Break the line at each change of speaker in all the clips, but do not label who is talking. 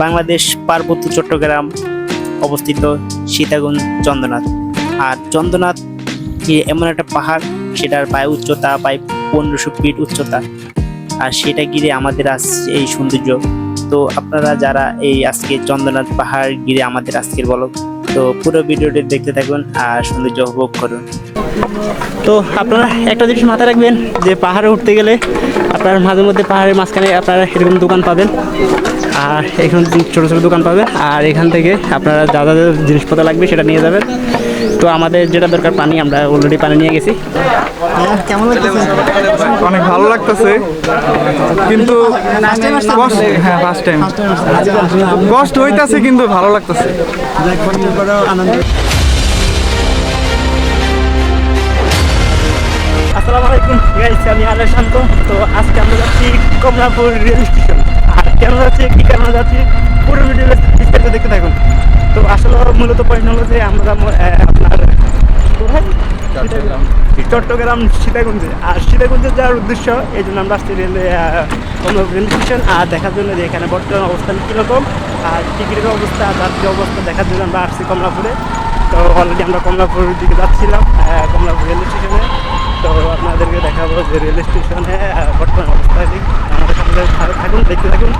বাংলাদেশ পার্বত্য চট্টগ্রাম অবস্থিত সীতাকুণ্ড চন্দ্রনাথ। আর চন্দ্রনাথ এমন একটা পাহাড়? সেটার প্রায় উচ্চতা প্রায় পনেরোশো ফিট উচ্চতা। আর সেটা ঘিরে আমাদের আসছে এই সৌন্দর্য। তো আপনারা যারা এই আজকে চন্দ্রনাথ পাহাড় ঘিরে আমাদের আজকের বলক তো পুরো ভিডিওটি দেখতে থাকুন আর সৌন্দর্য উপভোগ করুন। তো আপনারা একটা জিনিস মাথায় রাখবেন, যে পাহাড়ে উঠতে গেলে আপনার মাঝে মধ্যে পাহাড়ের মাঝখানে আপনারা এরকম দোকান পাবেন। আর এখানে ছোটো ছোটো দোকান পাবেন আর এখান থেকে আপনারা যা যা জিনিসপত্র লাগবে সেটা নিয়ে যাবেন। তো আমাদের যেটা দরকার পানি আমরা অলরেডি পানি নিয়ে গেছি। কেমন
অনেক ভালো লাগতেছে। কিন্তু কষ্ট হ্যাঁ ফার্স্ট টাইম কষ্ট হইতাছে কিন্তু ভালো লাগতেছে।
আসসালামু আলাইকুম। গাইস আমি আলে শান্ত। তো আজকে আমরা যাচ্ছি কমলাপুর রেল স্টেশন। কেন যাচ্ছে কি কারণে যাচ্ছি পুরো ভিডিও বিস্তারিত দেখতে থাকুন। তো আসলে মূলত পয়েন্ট হলো যে আমরা আপনার কোথায়? চট্টগ্রাম। সীতাকুণ্ডে। আর সীতাকুণ্ডে যাওয়ার উদ্দেশ্য এই জন্য আমরা আসছি রেল রেল স্টেশন আর দেখার জন্য যে এখানে বর্তমান অবস্থান কীরকম আর টিকিটের অবস্থা যাত্রী অবস্থা দেখার জন্য আমরা আসছি কমলাপুরে। তো অলরেডি আমরা কমলাপুর দিকে যাচ্ছিলাম কমলাপুর রেল স্টেশনে তো আপনাদেরকে দেখাবো যে রেল স্টেশনে বর্তমান অবস্থা থা- থাকুন, দেখতে থাকুন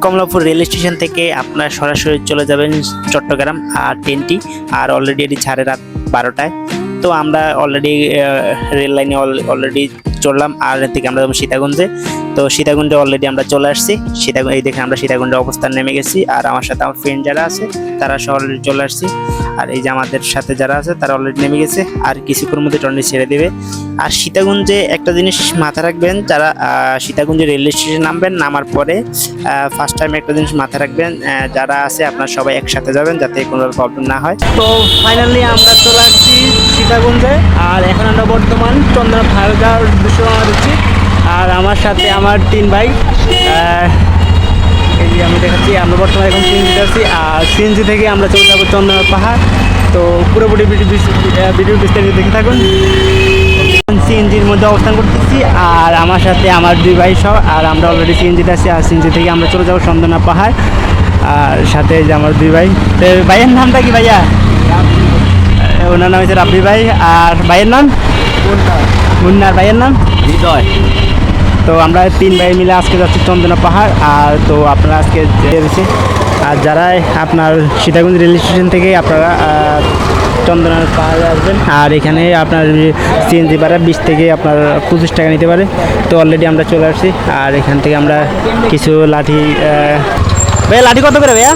কমলাপুর রেল স্টেশন থেকে আপনার সরাসরি চলে যাবেন চট্টগ্রাম আর ট্রেনটি, আর অলরেডি এটি ছাড়ে রাত বারোটায়। তো আমরা অলরেডি রেল লাইনে অলরেডি চললাম, আর থেকে আমরা যাব সীতাকুণ্ডে। তো সীতাকুণ্ডে অলরেডি আমরা চলে আসছি। সীতাকুণ্ড, এই দেখে আমরা সীতাকুণ্ডে অবস্থান নেমে গেছি, আর আমার সাথে আমার ফ্রেন্ড যারা আছে, তারা সহ অলরেডি চলে আসছি। আর এই যে আমাদের সাথে যারা আছে, তারা অলরেডি নেমে গেছে, আর কিছুক্ষণের মধ্যে ট্রেনটি ছেড়ে দেবে। আর সীতাকুণ্ডে একটা জিনিস মাথায় রাখবেন যারা আহ, রেলওয়ে রেল স্টেশন নামবেন নামার পরে ফার্স্ট টাইম একটা জিনিস মাথায় রাখবেন যারা আছে আপনার সবাই একসাথে যাবেন যাতে কোনো প্রবলেম না হয়। তো ফাইনালি আমরা চলে আসছি সীতাকুণ্ডে আর এখন আমরা বর্তমান চন্দ্র যাওয়ার উদ্দেশ্য রওনা দিচ্ছি আর আমার সাথে আমার তিন ভাই এই যে আমি দেখাচ্ছি আমরা বর্তমানে এখন সিএনজি আছি আর সিএনজি থেকে আমরা চলে যাব চন্দ্রনাথ পাহাড়। তো পুরোপুরি ভিডিও বিস্তারিত দেখে থাকুন। সিএনজির মধ্যে অবস্থান করতেছি আর আমার সাথে আমার দুই ভাই সহ আর আমরা অলরেডি সিএনজিতে আছি আর সিএনজি থেকে আমরা চলে যাব চন্দনা পাহাড়। আর সাথে যে আমার দুই ভাই। তো ভাইয়ের নামটা কি ভাইয়া? ওনার নাম হচ্ছে রাব্বি ভাই আর ভাইয়ের নাম? মুন্নার। ভাইয়ের নাম? হৃদয়। তো আমরা তিন ভাই মিলে আজকে যাচ্ছি চন্দনা পাহাড় আর তো আপনারা আজকে আর যারা আপনার সীতাকুণ্ড রেল স্টেশন থেকে আপনারা চন্দনার পাহাড়ে আসবেন। আর এখানে আপনার সিএনজি ভাড়া বিশ থেকে আপনার পঁচিশ টাকা নিতে পারে। তো অলরেডি আমরা চলে আসছি। আর এখান থেকে আমরা কিছু লাঠি ভাইয়া, লাঠি কত করে ভাইয়া?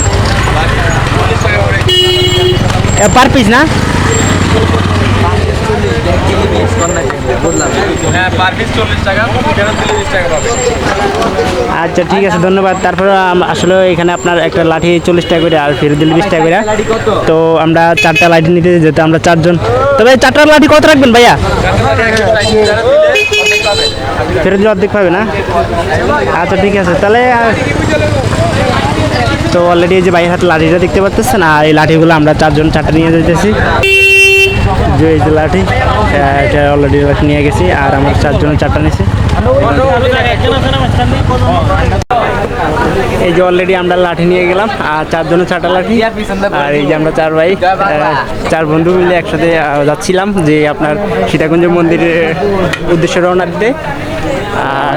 পার পিস না?
হ্যাঁ পার পিস চল্লিশ টাকা ফেরত দিলে টাকা পাবে।
আচ্ছা ঠিক আছে ধন্যবাদ। তারপরে আসলে এখানে আপনার একটা লাঠি চল্লিশ টাকা করে আর ফেরত দিলে বিশ টাকা করে। তো আমরা চারটা লাঠি নিতে যেতে আমরা চারজন। তবে চারটা লাঠি কত রাখবেন ভাইয়া? ফেরত দিলে অর্ধেক পাবে না? আচ্ছা ঠিক আছে তাহলে তো অলরেডি এই যে বাইরের হাতে লাঠিটা দেখতে পাচ্ছেন আর এই লাঠিগুলো আমরা চারজন চারটা নিয়ে যেতেছি যে এই যে লাঠি এটা অলরেডি লাঠি নিয়ে গেছি, আর আমার চারজনের চারটা নিয়েছি এই যে অলরেডি আমরা লাঠি নিয়ে গেলাম, আর চারজনের চারটা লাঠি, আর এই যে আমরা চার ভাই চার বন্ধু মিলে একসাথে যাচ্ছিলাম যে আপনার সীতাকুঞ্জ মন্দিরের উদ্দেশ্যে রওনা দিতে। আর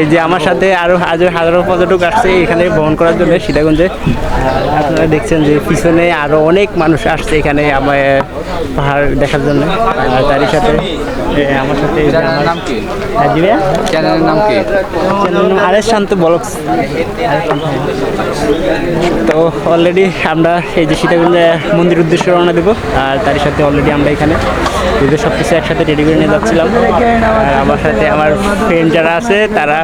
এই যে আমার সাথে আরও হাজার হাজারো পর্যটক আসছে এখানে ভ্রমণ করার জন্য সীতাগঞ্জে আপনারা দেখছেন যে পিছনে আরও অনেক মানুষ আসছে এখানে আমার পাহাড় দেখার জন্য তারই সাথে আমার সাথে আমার-
নাম কি?
হ্যাঁ, জি ভাইয়া?
চ্যানেলের নাম কি?
চ্যানেলের নাম শান্ত ব্লগস। তো অলরেডি আমরা এই যে সীতাকুণ্ডে মন্দির উদ্দেশ্যে রওনা দেবো আর তার সাথে অলরেডি আমরা এখানে যদি সব কিছু একসাথে রেডি করে নিয়ে যাচ্ছিলাম। আর আমার সাথে আমার ফ্রেন্ড যারা আছে তারা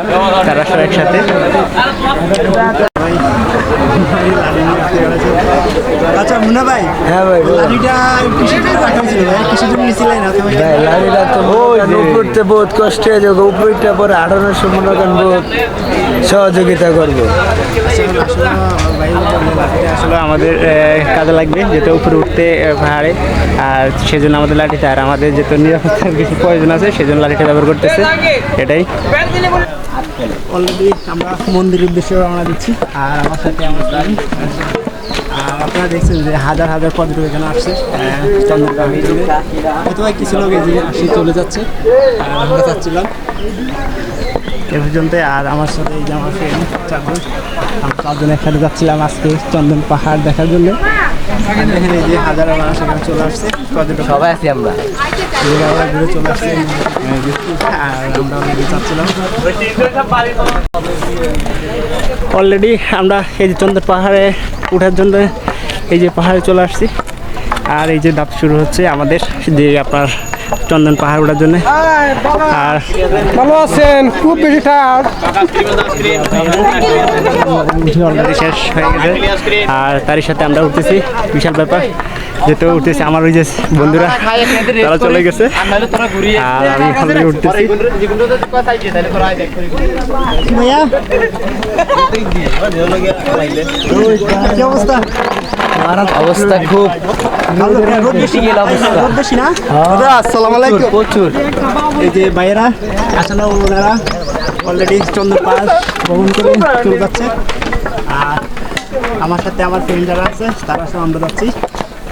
তারা সব একসাথে।
আচ্ছা মুন্না ভাই
হ্যাঁ ভাই
লাঠিটা কিসের জন্য রাখা হয়েছিল ভাই কিসের জন্য নিয়েছিলেন অথবা
ভাই লাড়িটা তো উপরতে বহুত কষ্ট হয়ে যাবে উপরটা পরে আঠানোর সময় মনে বহুত সহযোগিতা করব।
আসলে আমাদের কাজে লাগবে যেতে উপরে উঠতে পাহাড়ে আর সেজন্য আমাদের লাঠিটা আর আমাদের যেহেতু নিরাপত্তার কিছু প্রয়োজন আছে সেজন্য লাঠিটা ব্যবহার করতেছে এটাই। অলরেডি আমরা মন্দিরের উদ্দেশ্যে রওনা দিচ্ছি। আর আমার সাথে আমার গাড়ি আপনারা দেখছেন যে হাজার হাজার পর্যটক এখানে আসছে। চন্দ্রগ্রাম কিছু লোক যে আসি চলে যাচ্ছে। আর আমরা যাচ্ছিলাম। এ পর্যন্ত আর আমার সাথে এই যে আমার ফ্রেন্ড চারজন আমরা চারজন একসাথে যাচ্ছিলাম আজকে চন্দন পাহাড় দেখার জন্য। দেখেন এই যে হাজারো মানুষ এখানে চলে আসছে পর্যটক।
সবাই আছি আমরা।
ঘুরে আমরা ঘুরে চলে আসছে আর আমরা যাচ্ছিলাম। অলরেডি আমরা এই যে চন্দন পাহাড়ে ওঠার জন্য এই যে পাহাড়ে চলে আসছি। আর এই যে ধাপ শুরু হচ্ছে আমাদের যে আপনার চন্দন পাহাড় ওঠার জন্য। আর
ভালো আছেন? খুব বেশি
অলরেডি শেষ হয়ে গেছে। আর তারই সাথে আমরা উঠতেছি। বিশাল ব্যাপার যেহেতু উঠতেছি আমার ওই যে বন্ধুরা তারা চলে গেছে। আর আমি অলরেডি উঠতেছি। ভাইয়া? কি অবস্থা?
অবস্থা খুব
আলাইকুম।
প্রচুর
এই যে ভাইয়েরা আসলে ওনারা অলরেডি চন্দ্র পাহাড় ভ্রমণ করে চলে যাচ্ছে। আর আমার সাথে আমার ফ্রেন্ড যারা আছে তারা সব আমরা যাচ্ছি।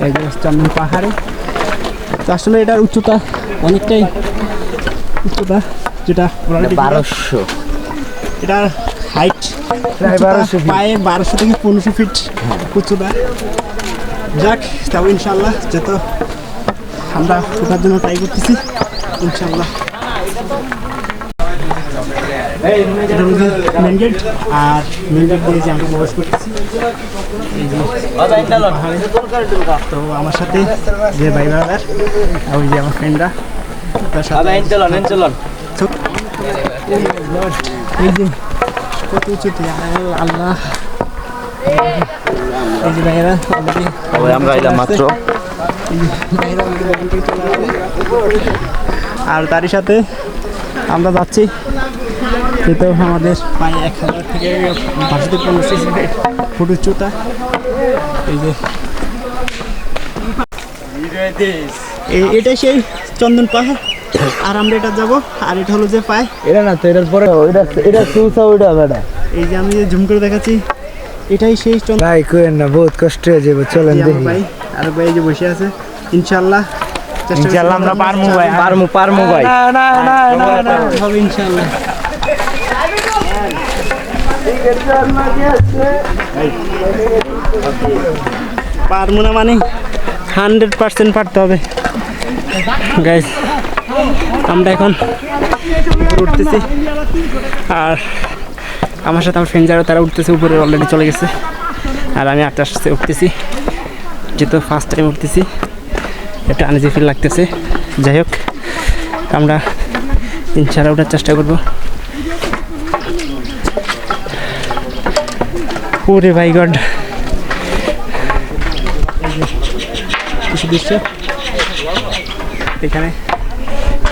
এই যে চন্দন পাহাড়ে। তো আসলে এটার উচ্চতা অনেকটাই উচ্চতা যেটা
বারোশো।
এটার হাইট পায়ে বারোশো থেকে পনেরোশো ফিট উচ্চতা। যাক তাও ইনশাল্লাহ যেহেতু আমরা ওঠার জন্য ট্রাই করতেছি ইনশাল্লাহ এটা মেন গেট আর মেন গেট দিয়ে যে আমরা প্রবেশ করতেছি। তো আমার সাথে যে ভাই ব্রাদার আর ওই যে আমার ফ্রেন্ডরা তার সাথে এই যে কত উঁচুতে। আল- আল্লাহ। এই যে ভাইয়েরা
আমরা এলাম মাত্র।
আর তারই সাথে আমরা যাচ্ছি। যেহেতু আমাদের প্রায় এক হাজার থেকে বাষট্টি পনেরো ফুট উচ্চতা এই যে। এই- এটাই সেই চন্দন পাহাড়। আর আমরা এটা যাব আর এটা হলো যে পায়।
এটা না তো এটার পরে এটা এটা সুসা ওইটা বেটা
এই যে আমি যে ঝুম করে দেখাচ্ছি এটাই সেই চন্দন
ভাই কইেন না বহুত কষ্ট হয়ে যাবে চলেন দেখি।
ভাই আর ভাই এই যে বসে আছে করছি
ইনশাল্লাহ আমরা পারমু ভাই।
পারমু পারমু ভাই।
হবে ইনশাল্লাহ পারব না মানে হান্ড্রেড পার্সেন্ট পারতে হবে। গাইজ আমরা এখন উপরে উঠতেছি। আর আমার সাথে আমার ফ্রেন্ড যারা তারা উঠতেছে, উপরে অলরেডি চলে গেছে। আর আমি আস্তে আস্তে উঠতেছি। যেহেতু ফার্স্ট টাইম উঠতেছি, একটা আনইজি ফিল লাগতেছে। যাই হোক, আমরা তিন ইনশাল্লাহ ওঠার চেষ্টা করব। ওরে ভাই গড। কিছু দৃশ্য এখানে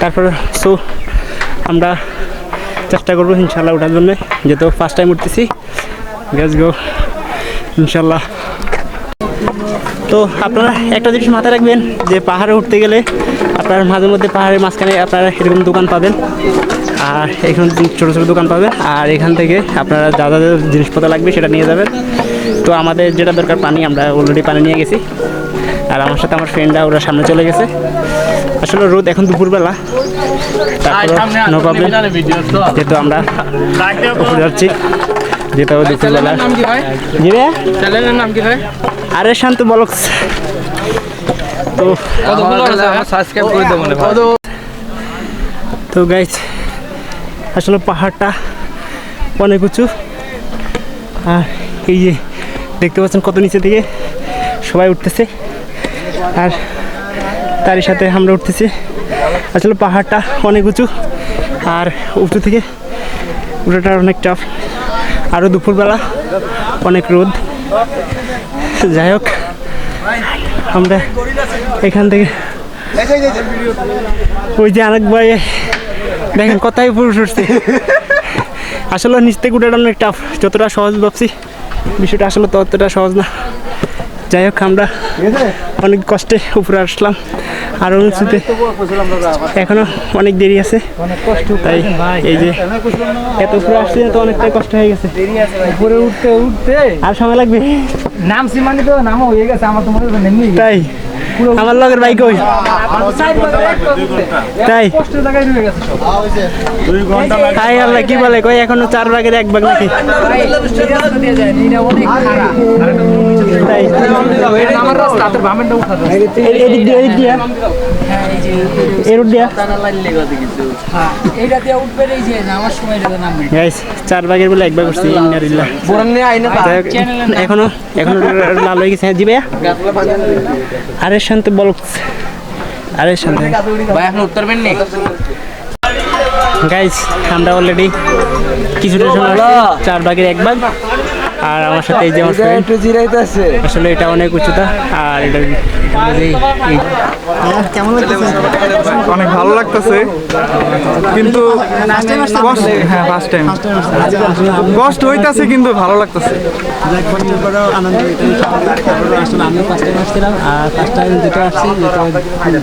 তারপর সো আমরা চেষ্টা করব ইনশাল্লাহ ওঠার জন্য। যেহেতু ফার্স্ট টাইম উঠতেছি গ্যাস গো ইনশাল্লাহ। তো আপনারা একটা জিনিস মাথায় রাখবেন, যে পাহাড়ে উঠতে গেলে আপনার মাঝে মধ্যে পাহাড়ের মাঝখানে আপনারা এরকম দোকান পাবেন, আর এখানে ছোটো ছোটো দোকান পাবেন, আর এখান থেকে আপনারা যা যা জিনিসপত্র লাগবে সেটা নিয়ে যাবেন। তো আমাদের যেটা দরকার পানি, আমরা অলরেডি পানি নিয়ে গেছি। আর আমার সাথে আমার ফ্রেন্ডরা ওরা সামনে চলে গেছে। আসলে রোদ এখন দুপুরবেলা। তারপর নো প্রবলেম যেহেতু আমরা উপরে যাচ্ছি যেহেতু দুপুরবেলা।
চ্যানেলের নাম কি ভাই?
আরে শান্ত বলক্স তো
সাবস্ক্রাইব করে দেবো
তো গাইজ আসলে পাহাড়টা অনেক উঁচু। আর এই যে দেখতে পাচ্ছেন কত নিচে থেকে সবাই উঠতেছে। আর তারই সাথে আমরা উঠতেছি। আসলে পাহাড়টা অনেক উঁচু, আর উঁচু থেকে উঠাটা অনেক টাফ আরও দুপুরবেলা অনেক রোদ। যাই হোক, আমরা এখান থেকে ওই যে আরেক ভাই, দেখেন কথাই পুরুষ উঠছে। আসলে নিচ থেকে উঠাটা অনেক টাফ যতটা সহজ ভাবছি, বিষয়টা আসলে ততটা সহজ না। যাই হোক আমরা অনেক কষ্টে উপরে আসলাম আরও উঁচুতে এখনও অনেক দেরি আছে তাই এই যে এত উপরে আসছে তো অনেকটাই কষ্ট হয়ে গেছে
উপরে উঠতে উঠতে
আর সময় লাগবে
নাম সীমানি তো নামও হয়ে গেছে আমার তোমার
তাই আমার লগের বাইক ওই তাই
কষ্ট জায়গায় রয়ে গেছে সব
তাই আল্লাহ কি বলে কই এখনও চার ভাগের এক ভাগ নাকি তাই।
আমার রাস্তা তোর বামেরটা উঠা
এদিক দিয়ে এদিক দিয়ে এর উঠ দিয়া।
এইটা দিয়ে উঠবে এই যে আমার সময় এটা নামবে।
গাইস চার ভাগের বলে এক ভাগ করছি ইন্নারিল্লাহ
বোরান নিয়ে আইনা
যাই হোক, এখনও এখনও লাল হয়ে গেছে হ্যাঁ জি ভাইয়া? আরে শান্ত বল। আরে শান্ত।
ভাই এখন উত্তর পেন নি
গাইস আমরা অলরেডি কিছুটা সময় চার ভাগের এক ভাগ। আর আমার সাথে এই যে আমার
একটু জিরাইতেছে।
আসলে এটা অনেক উচ্চতা আর এটা এটা যে এই-
কেমন লাগতেছে?
অনেক ভালো লাগতেছে। কিন্তু কষ্ট হ্যাঁ ফার্স্ট টাইম কষ্ট হইতাছে কিন্তু ভালো লাগতেছে।
যাক কষ্টের পরেও আনন্দ আসলে আমি ফার্স্ট টাইম আসছিলাম আর ফার্স্ট টাইম যেটা আসছি যেটা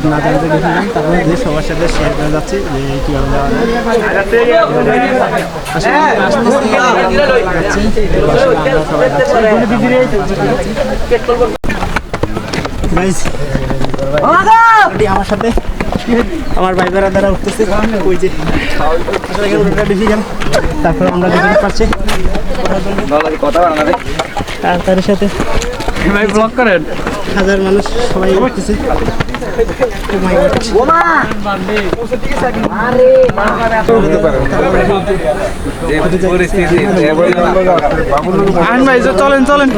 না জানাতে গেছিলাম তারপরে যে সবার সাথে শেয়ার করে যাচ্ছি যে কীভাবে যাওয়া আসলে আসতেছি, যাচ্ছি, আমরা সাথে আমার ভাই বেড়া দ্বারা উঠতেছে। ওই যে উঠোটা তারপরে আমরা পারছি। আর তার সাথে
ভাই ব্লগ করেন।
হাজার মানুষ সবাই উঠতেছে।
চলেন চলেন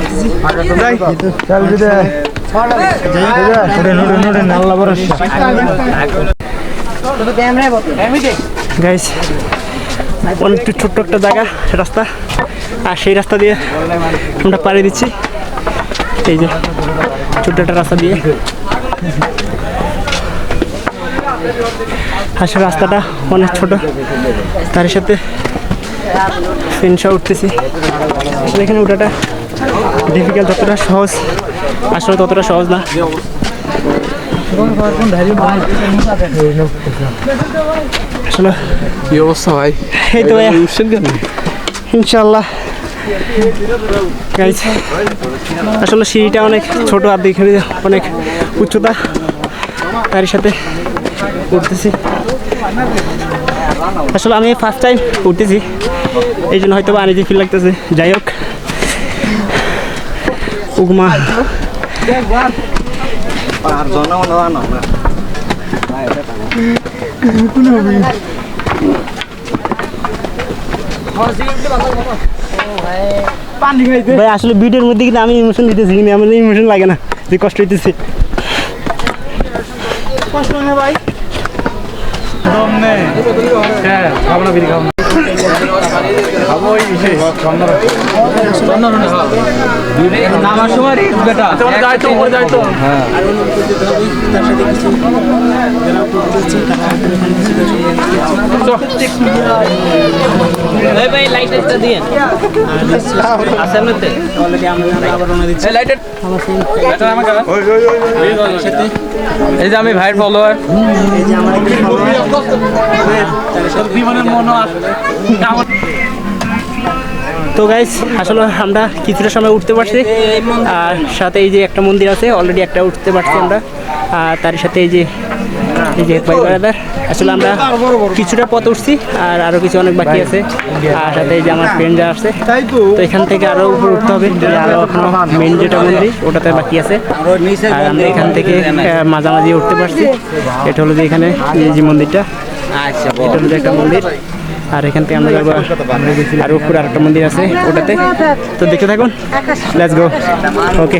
ছোট্ট একটা জায়গা রাস্তা আর সেই রাস্তা দিয়ে আমরা পাড়ি দিচ্ছি এই যে ছোট্ট একটা রাস্তা দিয়ে আসলে রাস্তাটা অনেক ছোট। তার সাথে ফেন্সা উঠতেছি। আসলে এখানে ওঠাটা ডিফিকাল্ট ততটা সহজ। আসলে ততটা সহজ না। আসলে
কি অবস্থা ভাই?
এই তো ভাইয়া। ইনশাল্লাহ আসলে সিঁড়িটা অনেক ছোট আর দেখে অনেক উচ্চতা তার সাথে উঠতেছি আসলে আমি ফার্স্ট টাইম উঠতেছি, এই জন্য হয়তো বা আনিজি ফিল লাগতেছে। যাই হোক, উগমা। ভাই, আসলে ভিডিওর মধ্যে কিন্তু আমি ইমোশন দিতেছি, কিন্তু আমার ইমোশন লাগে না, যে কষ্ট হইতেছে। কষ্ট খাব না ভাই
নামার সময় রিস্ক বেটা
আর তার সাথে কিছু
এই যে আমি ভাইয়ের ফলোয়ার
এই যে আমার
বিমানের মনো
তো গাইস আসলে আমরা কিছুটা সময় উঠতে পারছি। আর সাথে এই যে একটা মন্দির আছে অলরেডি একটা উঠতে পারছি আমরা। আর তার সাথে এই যে এই যে ভাই বারাদার আসলে আমরা কিছুটা পথ উঠছি আর আরও কিছু অনেক বাকি আছে। আর সাথে এই যে আমার ফ্রেন্ড যা আসছে তো এখান থেকে আরও উপর উঠতে হবে। আরও এখনও মেন যেটা মন্দির ওটাতে বাকি আছে। আর আমরা এখান থেকে মাঝামাঝি উঠতে পারছি। এটা হলো যে এখানে এই যে মন্দিরটা। এটা হলো যে একটা মন্দির। আর এখান থেকে আমরা যাব আর উপরে আরেকটা মন্দির আছে ওটাতে। তো দেখে থাকুন। লেটস গো ওকে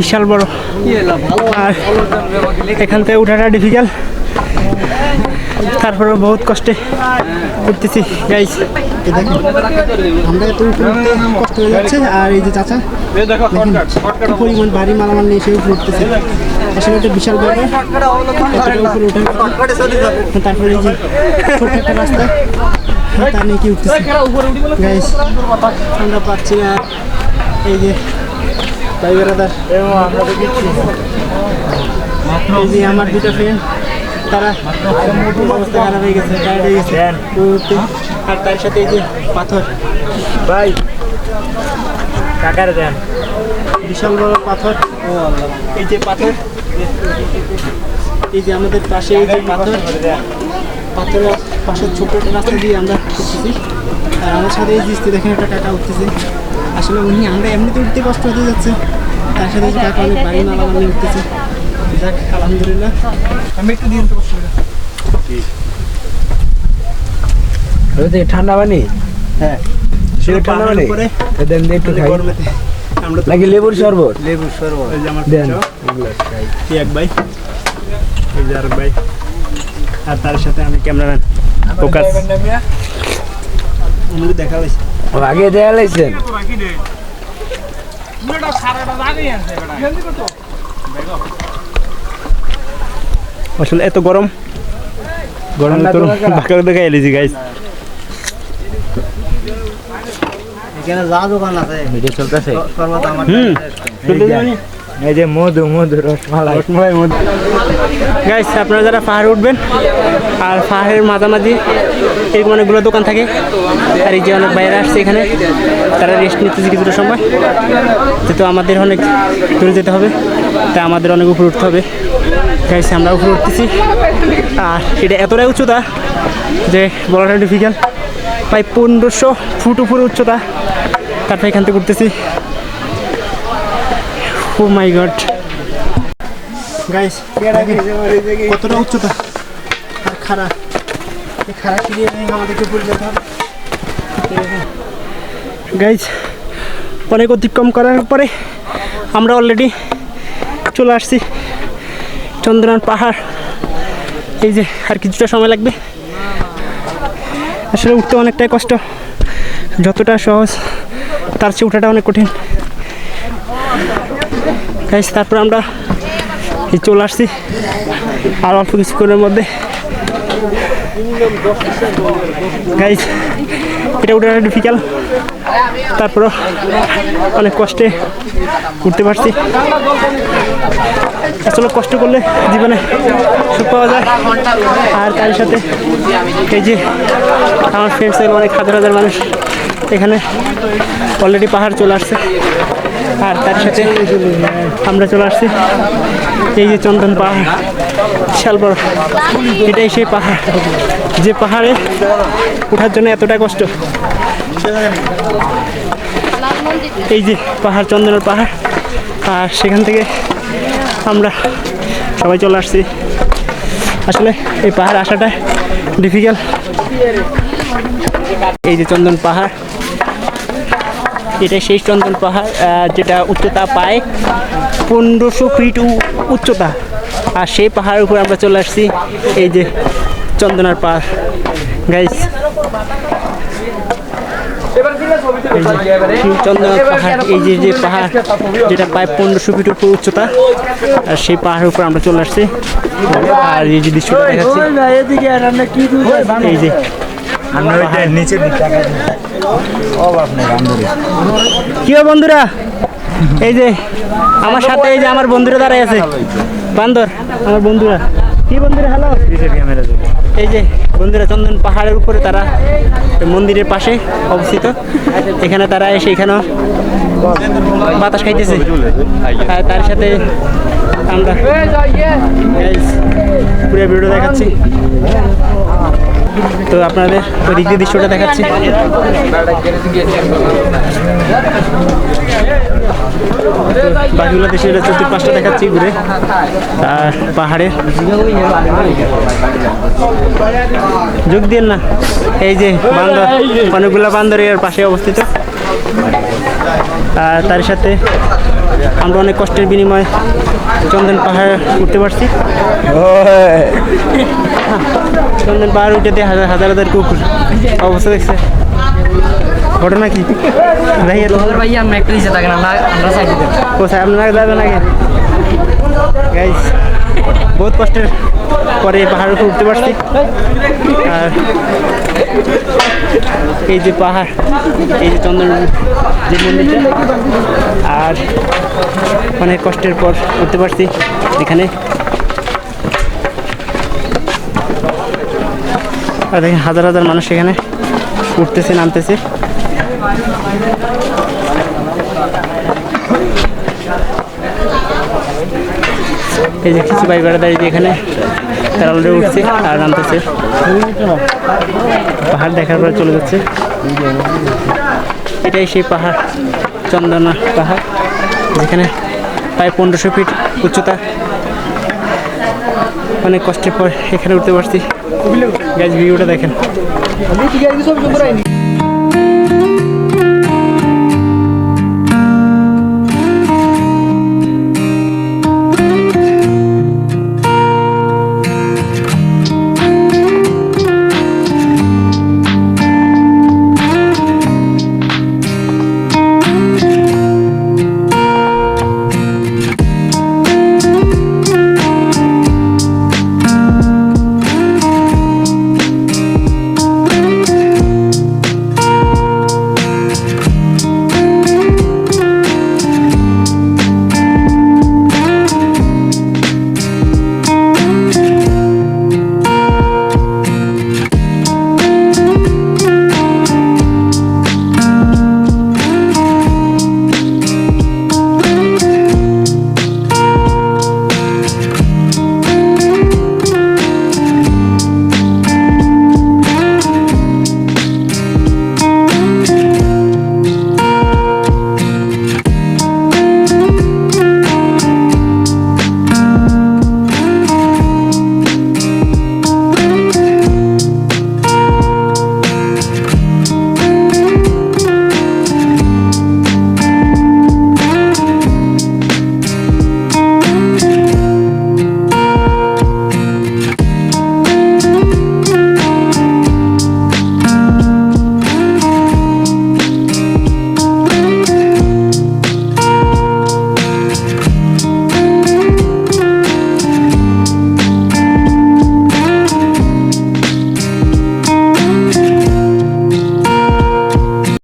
বিশাল বড়। আর এখান থেকে উঠাটা ডিফিকাল্ট তারপরে বহুত কষ্টে উঠতেছি গাইস
আমরা এত কষ্ট হয়ে যাচ্ছে আর এই যে চাচা দেখেন কি পরিমাণ বাড়ি মালামাল নিয়ে এসে উপরে উঠতেছে। আসলে একটা বিশাল ব্যাপার উঠে তারপরে এই যে ছোট্ট একটা রাস্তা তা নিয়ে কি উঠতেছে। গাইস আমরা পাচ্ছি না। এই যে ভাই বেড়াদার এই যে আমার দুটো ফ্রেন্ড তারা অবস্থা খারাপ হয়ে গেছে। টায়ার্ড হয়ে গেছে আর তার সাথে এই যে পাথর।
ভাই কাকার দেন।
বিশাল বড় পাথর। এই যে পাথর। এই যে আমাদের পাশে এই যে পাথর। পাথরের পাশের ছোট একটা রাস্তা দিয়ে আমরা উঠতেছি। আর আমার সাথে এই জিনিসটি দেখেন একটা কাকা উঠতেছে। আসলে উনি আমরা এমনিতে উঠতে কষ্ট হতে যাচ্ছে। তার সাথে এই যে কাকা অনেক বাড়ি নিয়ে উঠতেছে। যাক আলহামদুলিল্লাহ। আমি একটু দিয়ে কষ্ট করে
ঠান্ডা পানি?
হ্যাঁ।
ঠান্ডা পানি। দেন একটু খাই।
গরমেতে আমরা
নাকি লেবুর শরবত?
লেবুর শরবত। এই যে আমার
দেন।
এই এক ভাই? এই যে আরেক ভাই।
আর তার সাথে আমি ক্যামেরাম্যান ফোকাস।
আমাকে দেখা হয়েছে।
আগে দেয়া লাইছেন
আসলে এত গরম? গরম তো দেখা এলিছি গাইস
এখানে যা দোকান আছে।
ভিডিও চলতেছে।
হুম।
এই যে মধু মধু রসমালাই।
রসমলাই মধ্যে গাইস আপনারা যারা পাহাড়ে উঠবেন আর পাহাড়ের মাঝামাঝি এরকম অনেকগুলো দোকান থাকে। আর এই যে অনেক বাইরে আসছে এখানে, তারা রেস্ট নিতেছে কিছুটা সময়। যেহেতু আমাদের অনেক দূরে যেতে হবে তাই আমাদের অনেক উপরে উঠতে হবে। গাইস আমরা উপরে উঠতেছি। আর এটা এতটাই উচ্চতা যে বলাটা ডিফিকাল্ট প্রায় পনেরোশো ফুট উপরে উচ্চতা। তারপরে এখান থেকে উঠতেছি। ও মাই গড
গাইস কতটা উচ্চতা? খাড়া
গাইজ অনেক অতিক্রম করার পরে আমরা অলরেডি চলে আসছি চন্দ্রনাথ পাহাড়। এই যে আর কিছুটা সময় লাগবে। আসলে উঠতে অনেকটাই কষ্ট। যতটা সহজ, তার চেয়ে ওঠাটা অনেক কঠিন। তারপর আমরা চলে আসছি আর অল্প কিছুক্ষণের মধ্যে। গাইজ এটা ওঠাটা ডিফিকাল্ট তারপরও অনেক কষ্টে উঠতে পারছি। আসলে কষ্ট করলে জীবনে সুখ পাওয়া যায়। আর তার সাথে এই যে আমার ফ্রেন্ডস অনেক হাজার হাজার মানুষ এখানে অলরেডি পাহাড় চলে আসছে। আর তার সাথে আমরা চলে আসছি। এই যে চন্দন পাহাড়। বিশাল বড়। এটাই সেই পাহাড়। যে পাহাড়ে ওঠার জন্য এতটা কষ্ট। এই যে পাহাড়, চন্দনের পাহাড়। আর সেখান থেকে আমরা সবাই চলে আসছি। আসলে এই পাহাড় আসাটা ডিফিকাল্ট এই যে চন্দন পাহাড় এটা সেই চন্দন পাহাড় যেটা উচ্চতা পায় পনেরোশো ফিট উচ্চতা। আর সেই পাহাড়ের উপর আমরা চলে আসছি। এই যে চন্দনার পাহাড়। গাইস চন্দন পাহাড় এই যে যে পাহাড় যেটা প্রায় পনেরোশো ফিট উপর উচ্চতা আর সেই পাহাড়ের উপর আমরা চলে আসছি। আর এই যে দৃশ্যটা দেখাচ্ছি। এই যে কি বন্ধুরা? এই যে আমার সাথে এই যে আমার বন্ধুরা দাঁড়াই আছে। বান্দর, আমার বন্ধুরা। কি বন্ধুরা হ্যালো এই যে, বন্ধুরা, চন্দন পাহাড়ের উপরে তারা মন্দিরের পাশে অবস্থিত। এখানে তারা এসে এখানেও বাতাস খাইতেছে। তার সাথে আমরা পুরো ভিডিও দেখাচ্ছি। তো আপনাদের ওই দিক দৃশ্যটা দেখাচ্ছি। বাকিগুলো দেশের চতুর্পাশটা দেখাচ্ছি ঘুরে। আর পাহাড়ে। যোগ দিন না। এই যে বান্দর, অনেকগুলো বান্দর এর পাশে অবস্থিত। আর তার সাথে আমরা অনেক কষ্টের বিনিময়ে চন্দন পাহাড় উঠতে পারছি। চন্দন পাহাড় উঠে হাজার হাজার হাজার কুকুর অবস্থা দেখছে। ঘটনা কি? ভাইয়া
আমরা একটা দিচ্ছে থাকেন আমরা আমরা সাইড দিতে।
কোথায়? আপনারা যাবেন আগে? গাইস বহুত কষ্টের পরে এই পাহাড়ের উপর উঠতে পারছি। আর এই যে পাহাড় এই যে চন্দন যে মন্দিরটা আর অনেক কষ্টের পর উঠতে পারছি এখানে। আর দেখেন হাজার হাজার মানুষ এখানে উঠতেছে নামতেছে। এই যে কিছু বাইক দাঁড়িয়ে এখানে, তারা উঠছে আর নামতেছে। পাহাড় দেখার পরে চলে যাচ্ছে। এটাই সেই পাহাড়, চন্দনা পাহাড়। যেখানে প্রায় পনেরোশো ফিট উচ্চতা। অনেক কষ্টের পর এখানে উঠতে পারছি। গ্যাস ভিউটা দেখেন।